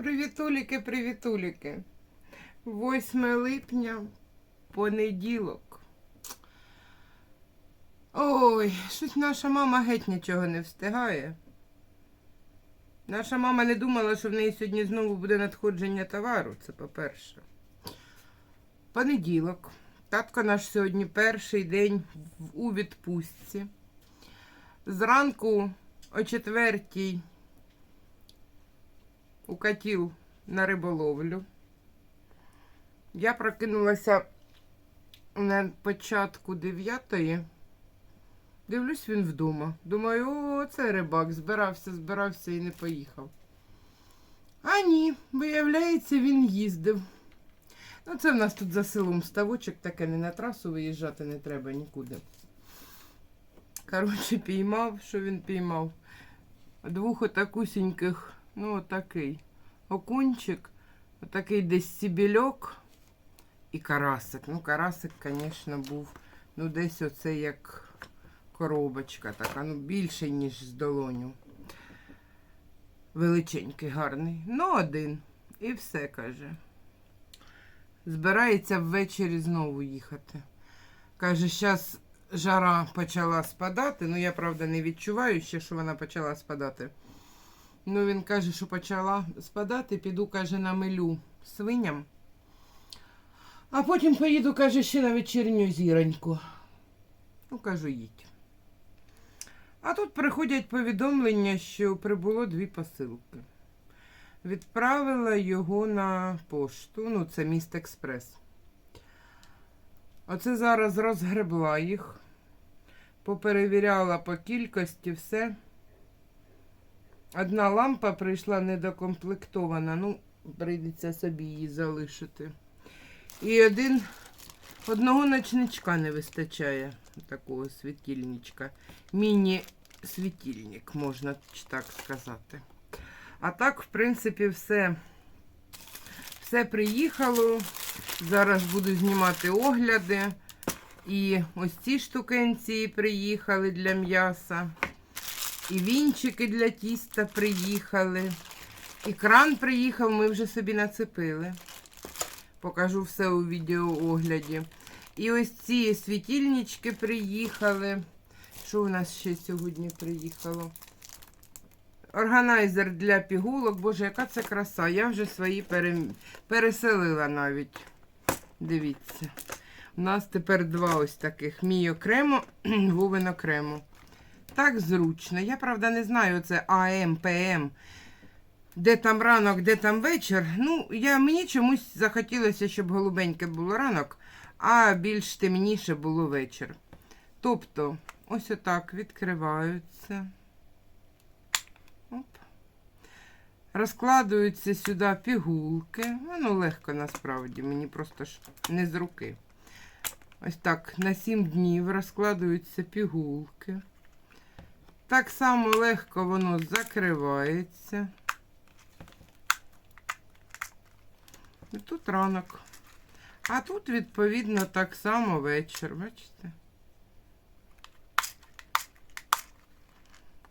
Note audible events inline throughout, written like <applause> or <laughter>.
Привітуліки, привітуліки. 8 липня, понеділок. Ой, щось наша мама геть нічого не встигає. Наша мама не думала, що в неї сьогодні знову буде надходження товару, це по-перше. Понеділок. Татко наш сьогодні перший день у відпустці. Зранку о четвертій укатів на риболовлю. Я прокинулася на початку дев'ятої. Дивлюсь, він вдома. Думаю, о, це рибак. Збирався, збирався і не поїхав. А ні, виявляється, він їздив. Ну, це в нас тут за селом ставочок, таке не на трасу виїжджати не треба нікуди. Коротше, піймав, що він піймав. Двох отакусіньких, ну, отакий. Окунчик, отакий десь сібільок і карасик. Ну, карасик, звісно, був, ну, десь оце як коробочка така, ну, більший, ніж з долоню. Величенький, гарний. Ну, один. І все, каже. Збирається ввечері знову їхати. Каже, зараз жара почала спадати. Ну, я, правда, не відчуваю ще, що вона почала спадати. Ну, він каже, що почала спадати, піду, каже, на милю свиням. А потім поїду, каже, ще на вечірню зіроньку. Ну, кажу, їдь. А тут приходять повідомлення, що прибуло дві посилки. Відправила його на пошту, ну, це міст Експрес. Оце зараз розгребла їх, поперевіряла по кількості все. Одна лампа прийшла недокомплектована, ну, прийдеться собі її залишити. І один, одного ночничка не вистачає, такого світильничка. Міні-світильник, можна так сказати. А так, в принципі, все, все приїхало. Зараз буду знімати огляди. І ось ці штукенції приїхали для м'яса. І вінчики для тіста приїхали. І кран приїхав, ми вже собі нацепили. Покажу все у відеоогляді. І ось ці світильнички приїхали. Що у нас ще сьогодні приїхало? Органайзер для пігулок. Боже, яка це краса. Я вже свої пере... переселила навіть. Дивіться. У нас тепер два ось таких. Мій окремо, <clears throat> Вовин окремо. Так зручно. Я, правда, не знаю, це АМ, ПМ. Де там ранок, де там вечір. Ну, я, мені чомусь захотілося, щоб голубеньке було ранок, а більш темніше було вечір. Тобто, ось отак відкриваються. Оп. Розкладуються сюди пігулки. Воно легко насправді, мені просто ж не з руки. Ось так на 7 днів розкладуються пігулки. Так само легко воно закривається. І тут ранок. А тут, відповідно, так само вечір, бачите?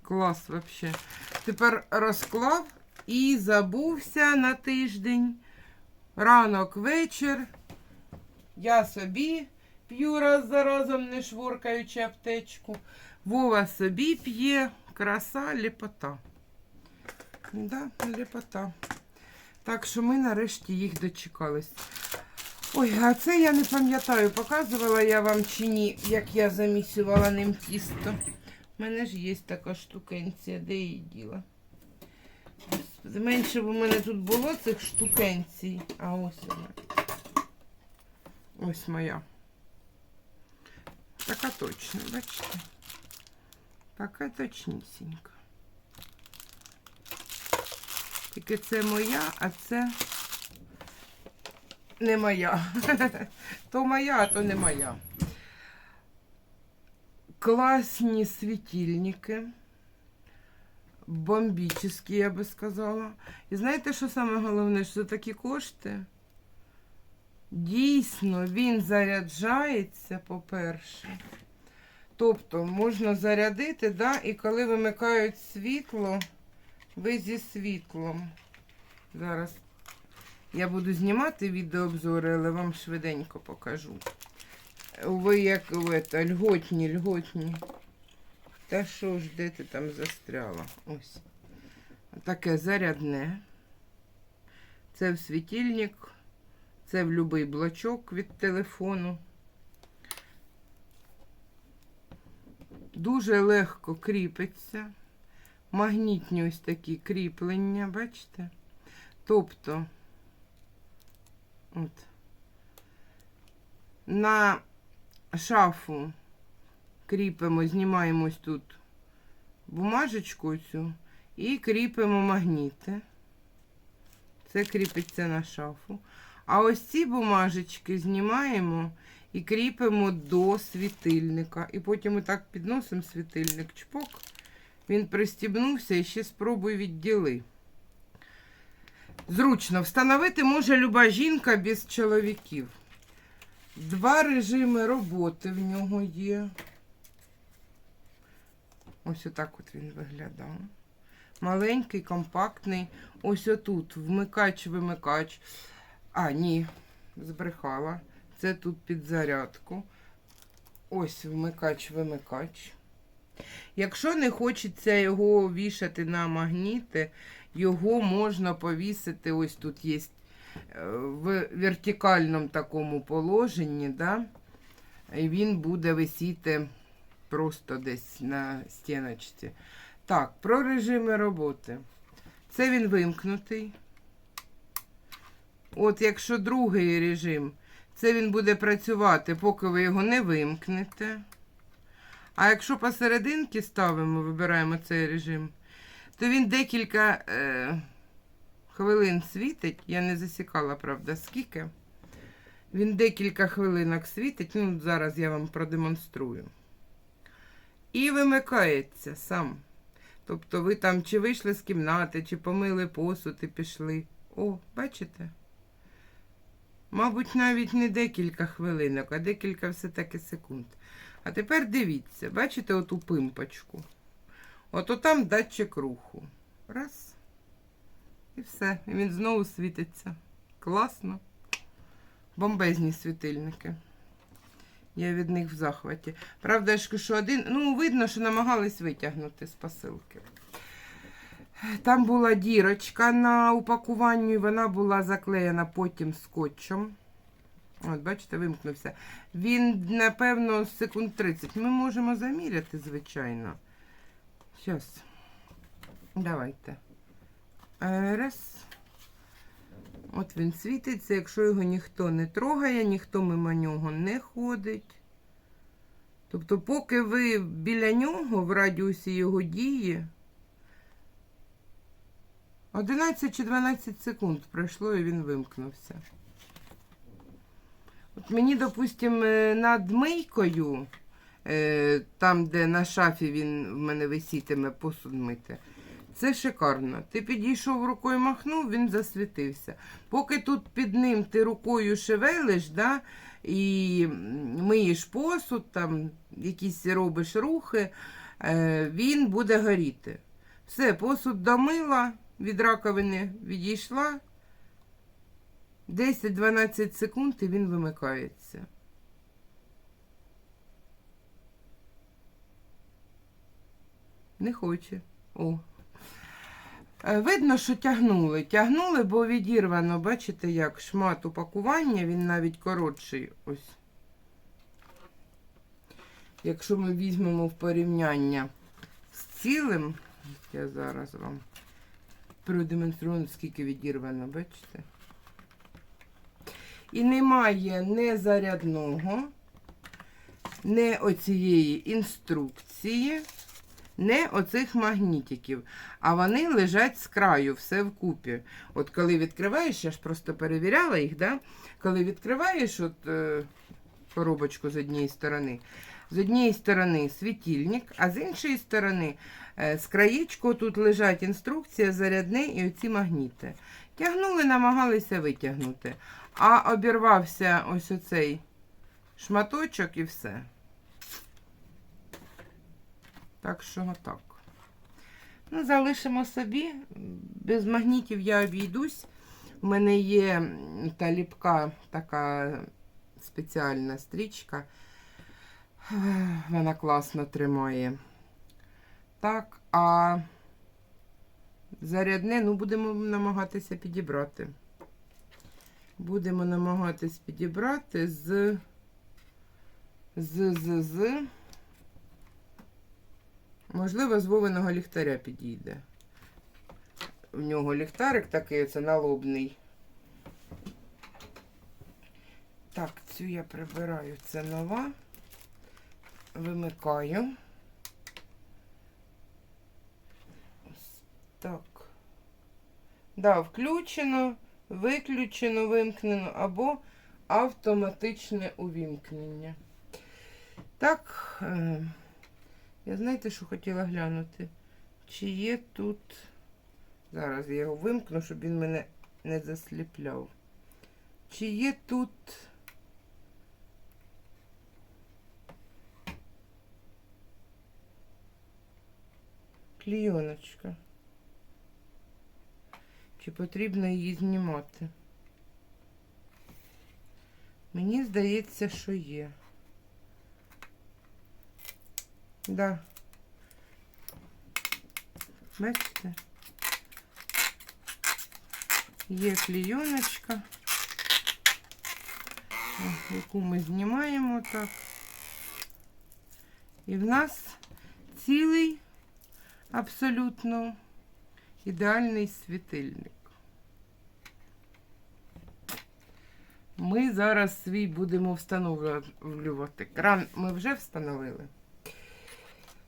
Клас взагалі. Тепер розклав і забувся на тиждень. Ранок, вечір. Я собі п'ю раз за разом, не шворкаючи аптечку. Вова собі п'є. Краса, ліпота. Да, ліпота. Так що ми нарешті їх дочекались. Ой, а це я не пам'ятаю, показувала я вам чи ні, як я замісювала ним тісто. У мене ж є така штукенція, де її діла. Менше б у мене тут було цих штукенцій. А ось вона. Ось моя. Така точно, бачите? Така точнісінька. Тільки це моя, а це не моя. <laughs> То моя, а то не моя. Класні світильники. Бомбічні, я би сказала. І знаєте, що саме головне, що за такі кошти? Дійсно, він заряджається, по-перше. Тобто можна зарядити, да, і коли вимикають світло, ви зі світлом. Зараз я буду знімати відеообзори, але вам швиденько покажу. Ви як это, льготні, льготні. Та що ж, де ти там застряла? Ось. Таке зарядне. Це в світильник, це в будь-який блочок від телефону. Дуже легко кріпиться. Магнітні ось такі кріплення, бачите? Тобто, от, на шафу кріпимо, знімаємо ось тут бумажечку цю і кріпимо магніти. Це кріпиться на шафу. А ось ці бумажечки знімаємо і кріпимо до світильника. І потім ми так підносимо світильник, чпок. Він пристібнувся і ще спробуй відділи. Зручно встановити може люба жінка без чоловіків. Два режими роботи в нього є. Ось отак от він виглядав. Маленький, компактний. Ось отут вмикач-вимикач. А, ні, збрехала. Це тут під зарядку. Ось вмикач-вимикач. Якщо не хочеться його вішати на магніти, його можна повісити. Ось тут є е, в вертикальному такому положенні, да? і він буде висіти просто десь на стіночці. Так, про режими роботи. Це він вимкнутий. От якщо другий режим, це він буде працювати, поки ви його не вимкнете. А якщо посерединки ставимо, вибираємо цей режим, то він декілька е, хвилин світить. Я не засікала, правда, скільки. Він декілька хвилинок світить. Ну, зараз я вам продемонструю. І вимикається сам. Тобто ви там чи вийшли з кімнати, чи помили посуд і пішли. О, бачите? Мабуть, навіть не декілька хвилинок, а декілька все-таки секунд. А тепер дивіться, бачите оту пимпочку? От там датчик руху. Раз. І все. І він знову світиться. Класно. Бомбезні світильники. Я від них в захваті. Правда, що один, ну, видно, що намагались витягнути з посилки. Там була дірочка на упакуванні, вона була заклеєна потім скотчем. От, бачите, вимкнувся. Він, напевно, секунд 30. Ми можемо заміряти, звичайно. Зараз. Давайте. Е, Раз. От він світиться, якщо його ніхто не трогає, ніхто мимо нього не ходить. Тобто, поки ви біля нього в радіусі його дії, 11 чи 12 секунд пройшло і він вимкнувся. От мені, допустимо, над мийкою, е, там, де на шафі він в мене висітиме посуд мити, це шикарно. Ти підійшов рукою махнув, він засвітився. Поки тут під ним ти рукою шевелиш, да, і миєш посуд, там якісь робиш рухи, е, він буде горіти. Все, посуд домила, від раковини відійшла. 10-12 секунд і він вимикається. Не хоче. О. Е, Видно, що тягнули. Тягнули, бо відірвано, бачите, як шмат упакування, він навіть коротший. Ось. Якщо ми візьмемо в порівняння з цілим, я зараз вам продемонструю, скільки відірвано, бачите? І немає не зарядного, не оцієї інструкції, не оцих магнітиків. А вони лежать з краю, все вкупі. От коли відкриваєш, я ж просто перевіряла їх, да? коли відкриваєш от, е, коробочку з однієї сторони, з однієї сторони світильник, а з іншої сторони е, з краєчку тут лежать інструкція, зарядне і оці магніти. Тягнули, намагалися витягнути. А обірвався ось оцей шматочок і все. Так що так. Ну, залишимо собі. Без магнітів я обійдусь. У мене є та ліпка така спеціальна стрічка. Вона класно тримає. Так, а зарядне, ну, будемо намагатися підібрати. Будемо намагатись підібрати з. З, з, з. Можливо, з Вовиного ліхтаря підійде. В нього ліхтарик такий, це налобний. Так, цю я прибираю, це нова. Вимикаю. Ось так. Да, включено, виключено, вимкнено або автоматичне увімкнення. Так, е, я знаєте, що хотіла глянути? Чи є тут. Зараз я його вимкну, щоб він мене не засліпляв. Чи є тут. Клійоночка? Чи потрібно її знімати? Мені здається, що є. Да. Бачите? Є клійоночка, яку ми знімаємо так. І в нас цілий абсолютно ідеальний світильник. Ми зараз свій будемо встановлювати. Кран ми вже встановили.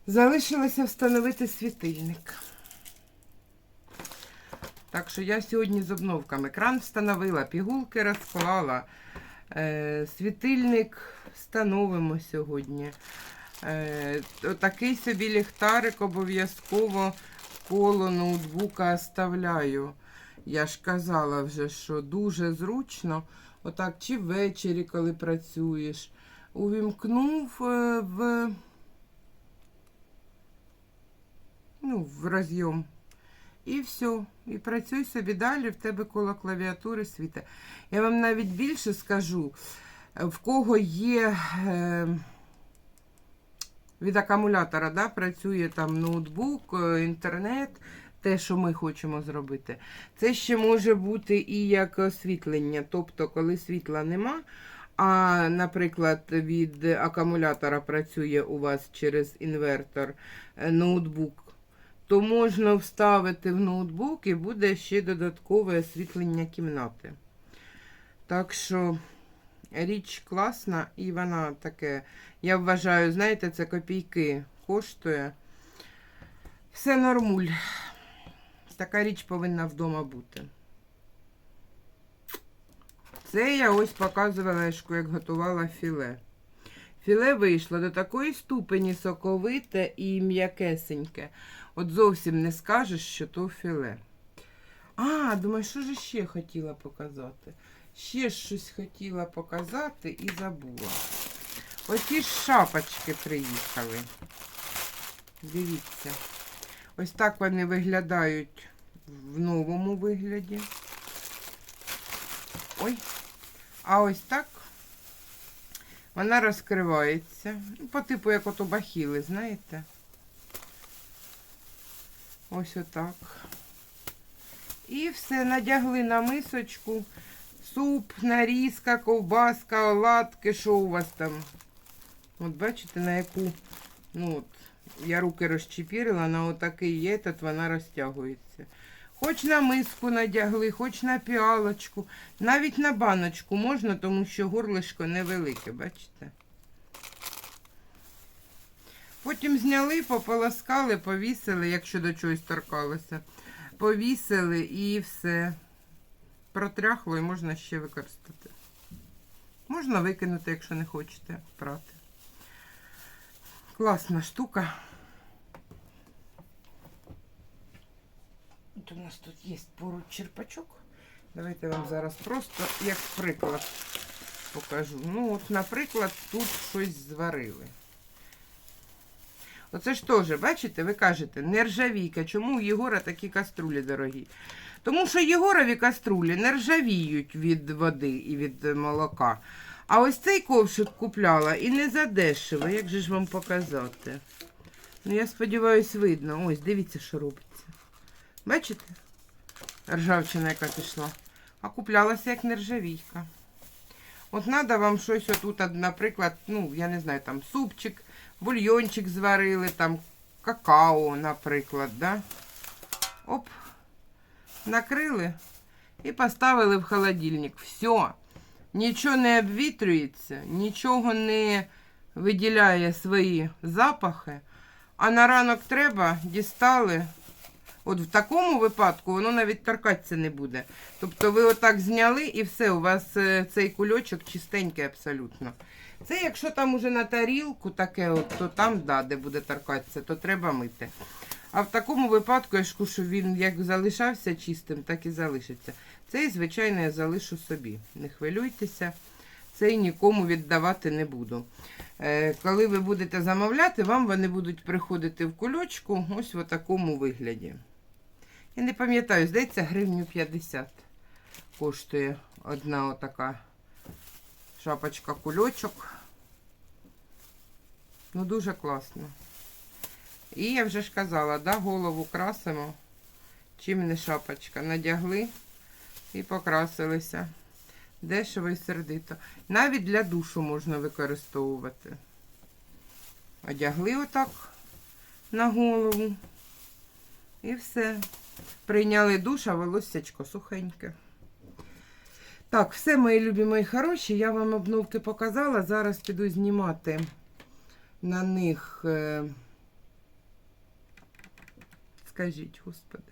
Залишилося встановити світильник. Так що я сьогодні з обновками. Кран встановила, пігулки розклала. Е, світильник встановимо сьогодні. Е, такий собі ліхтарик обов'язково коло ноутбука оставляю. Я ж казала вже, що дуже зручно. Отак, чи ввечері, коли працюєш, увімкнув е, в, ну, в розйом. І все. І працюй собі далі, в тебе коло клавіатури світа. Я вам навіть більше скажу, в кого є е, від акумулятора, да, працює там ноутбук, е, інтернет, те, що ми хочемо зробити. Це ще може бути і як освітлення. Тобто, коли світла нема, а, наприклад, від акумулятора працює у вас через інвертор е, ноутбук то можна вставити в ноутбук і буде ще додаткове освітлення кімнати. Так що річ класна і вона таке, я вважаю, знаєте, це копійки коштує. Все нормуль. Така річ повинна вдома бути. Це я ось показувала, як готувала філе. Філе вийшло до такої ступені соковите і м'якесеньке. От зовсім не скажеш, що то філе. А, думаю, що ж ще хотіла показати? Ще щось хотіла показати і забула. Оці шапочки приїхали. Дивіться. Ось так вони виглядають в новому вигляді. Ой. А ось так вона розкривається. Ну, По типу, як ото бахіли, знаєте? Ось отак. І все, надягли на мисочку. Суп, нарізка, ковбаска, оладки, що у вас там? От бачите, на яку, ну от, я руки розчепірила, на отакий є, тут вона розтягується. Хоч на миску надягли, хоч на піалочку, навіть на баночку можна, тому що горлишко невелике, бачите? Потім зняли, пополоскали, повісили, якщо до чогось торкалося. Повісили і все. Протряхло і можна ще використати. Можна викинути, якщо не хочете прати. Класна штука. От у нас тут є поруч черпачок. Давайте я вам зараз просто як приклад покажу. Ну, от, наприклад, тут щось зварили. Оце ж теж, бачите, ви кажете, нержавійка. Чому у Єгора такі каструлі дорогі? Тому що Єгорові каструлі не ржавіють від води і від молока. А ось цей ковшик купляла і не задешево. Як же ж вам показати? Ну, я сподіваюся, видно. Ось, дивіться, що робиться. Бачите? Ржавчина, яка пішла. А куплялася як нержавійка. От треба вам щось отут, наприклад, ну, я не знаю, там супчик, бульйончик зварили, там какао, наприклад, да? Оп, накрили і поставили в холодильник. Все. Нічого не обвітрюється, нічого не виділяє свої запахи. А на ранок треба, дістали. От в такому випадку воно навіть торкатися не буде. Тобто ви отак зняли і все, у вас е, цей кульочок чистенький абсолютно. Це якщо там уже на тарілку таке, от, то там, да, де буде торкатися, то треба мити. А в такому випадку, я кажу, що він як залишався чистим, так і залишиться. Цей, звичайно, я залишу собі. Не хвилюйтеся, цей нікому віддавати не буду. Е, коли ви будете замовляти, вам вони будуть приходити в кульочку ось в такому вигляді. Я не пам'ятаю, здається, гривню 50 коштує одна отака шапочка кульочок. Ну, дуже класно. І я вже ж казала, да, голову красимо, чим не шапочка. Надягли і покрасилися. Дешево і сердито. Навіть для душу можна використовувати. Одягли отак на голову. І все. Прийняли душ, а волоссячко сухеньке. Так, все, мої любі, мої хороші. Я вам обновки показала. Зараз піду знімати на них. е, Скажіть, господи.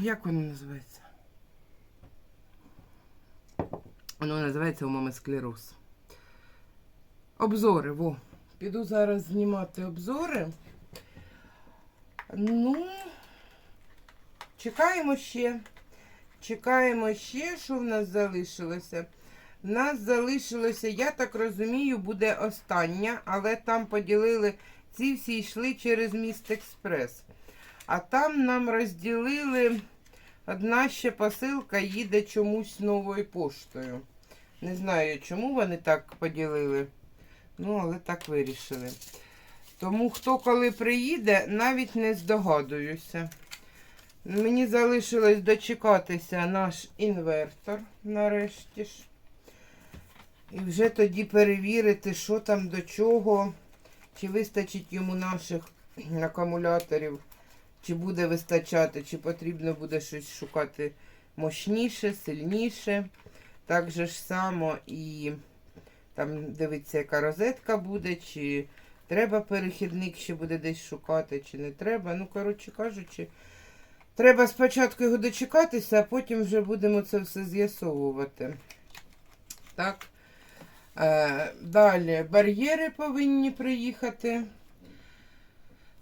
Як воно називається? Воно називається у мами склероз. Обзори, во. Піду зараз знімати обзори. Ну, чекаємо ще. Чекаємо ще, що в нас залишилося. В нас залишилося, я так розумію, буде остання, але там поділили, ці всі йшли через міст Експрес. А там нам розділили, одна ще посилка їде чомусь новою поштою. Не знаю, чому вони так поділили. Ну, але так вирішили. Тому хто коли приїде, навіть не здогадуюся. Мені залишилось дочекатися наш інвертор нарешті ж. І вже тоді перевірити, що там до чого, чи вистачить йому наших акумуляторів, чи буде вистачати, чи потрібно буде щось шукати мощніше, сильніше. Так же ж само і там дивиться, яка розетка буде, чи треба перехідник ще буде десь шукати, чи не треба. Ну, коротше кажучи, треба спочатку його дочекатися, а потім вже будемо це все з'ясовувати. Так. Е, далі бар'єри повинні приїхати.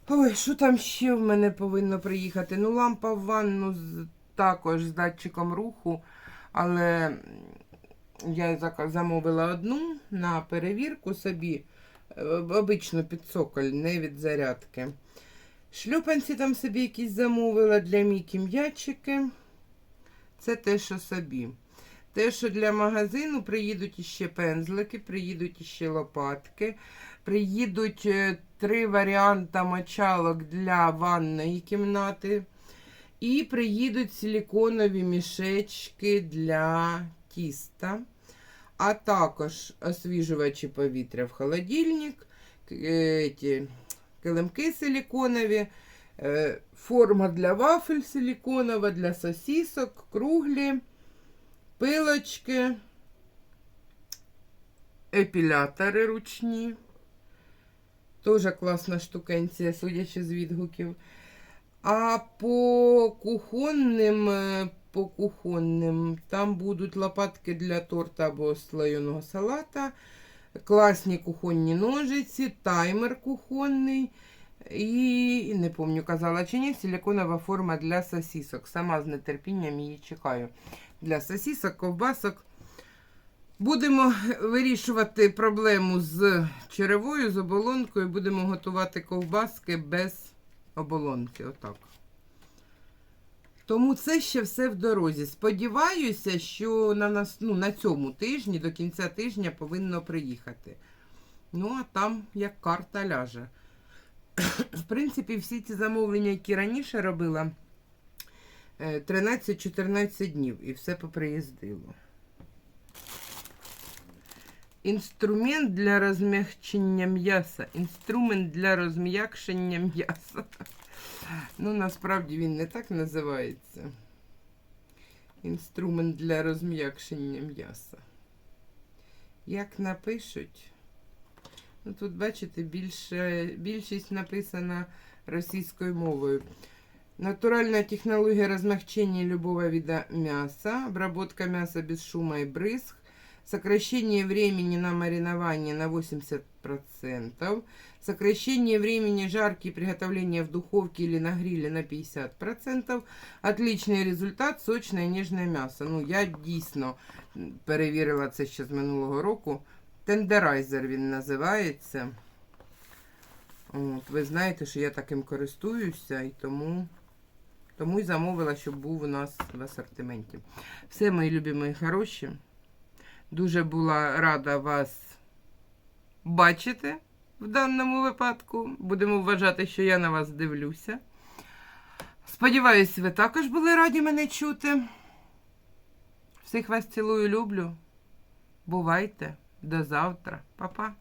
Ой, що там ще в мене повинно приїхати? Ну, лампа в ванну також з датчиком руху, але я замовила одну на перевірку собі, е, обично під цоколь, не від зарядки. Шлюпанці там собі якісь замовила для Мікі м'ячики. Це те, що собі. Те, що для магазину приїдуть іще пензлики, приїдуть іще лопатки, приїдуть е, три варіанти мочалок для ванної кімнати. І приїдуть силіконові мішечки для тіста, а також освіжувачі повітря в холодильник, е, килимки силіконові, е, форма для вафель силіконова, для сосісок, круглі, пилочки, епілятори ручні. Теж класна штукенція, судячи з відгуків. А по кухонним, е, по кухонним там будуть лопатки для торта або слоєного салата, класні кухонні ножиці, таймер кухонний. І не пам'ятаю, казала чи ні, силиконова форма для сосісок. Сама з нетерпінням її чекаю. Для сосісок, ковбасок. Будемо вирішувати проблему з черевою, з оболонкою. Будемо готувати ковбаски без оболонки. Отак. Тому це ще все в дорозі. Сподіваюся, що на, нас, ну, на цьому тижні, до кінця тижня, повинно приїхати. Ну, а там як карта ляже. В принципі, всі ці замовлення, які раніше робила, е, 13-14 днів і все поприїздило. Інструмент для розм'якшення м'яса. Інструмент для розм'якшення м'яса. Ну, насправді він не так називається. Інструмент для розм'якшення м'яса. Як напишуть, ну тут, бачите, більше, більшість написана російською мовою. Натуральная технология размягчения любого вида мяса, обработка мяса без шума и брызг, сокращение времени на маринование на 80%, сокращение времени жарки и приготовления в духовке или на гриле на 50%, отличний результат, сочне і ніжне м'ясо. Ну, я дійсно перевірила це ще з минулого року. Тендерайзер він називається. От, ви знаєте, що я таким користуюся і тому, тому і замовила, щоб був у нас в асортименті. Все, мої любі, мої хороші. Дуже була рада вас бачити в даному випадку. Будемо вважати, що я на вас дивлюся. Сподіваюсь, ви також були раді мене чути. Всіх вас цілую, люблю. Бувайте. До завтра. Па-па.